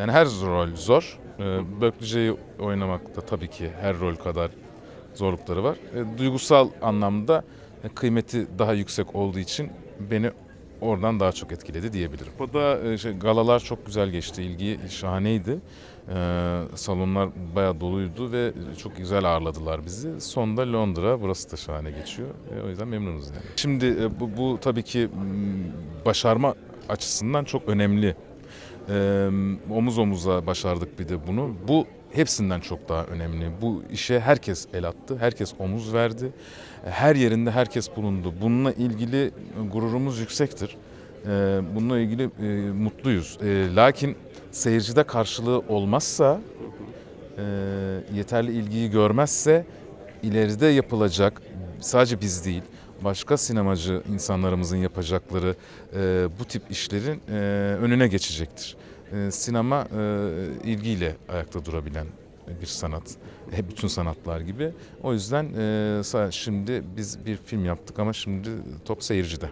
Yani her rol zor. Ee, Böklüce'yi oynamakta tabii ki her rol kadar zorlukları var. Ee, Duygusal anlamda e, kıymeti daha yüksek olduğu için beni oradan daha çok etkiledi diyebilirim. Burada e, şey, galalar çok güzel geçti. İlgi şahaneydi. Ee, salonlar bayağı doluydu ve çok güzel ağırladılar bizi. Sonda Londra, burası da şahane geçiyor. E, o yüzden memnunuz yani. Şimdi e, bu, bu tabii ki başarma açısından çok önemli. Ee, omuz omuza başardık bir de bunu. Bu hepsinden çok daha önemli. Bu işe herkes el attı, herkes omuz verdi. Her yerinde herkes bulundu. Bununla ilgili gururumuz yüksektir. Ee, bununla ilgili e, mutluyuz. Ee, lakin seyircide karşılığı olmazsa, e, yeterli ilgiyi görmezse ileride yapılacak sadece biz değil başka sinemacı insanlarımızın yapacakları e, bu tip işlerin e, önüne geçecektir. E, sinema e, ilgiyle ayakta durabilen bir sanat. Hep bütün sanatlar gibi. O yüzden e, şimdi biz bir film yaptık ama şimdi top seyircide.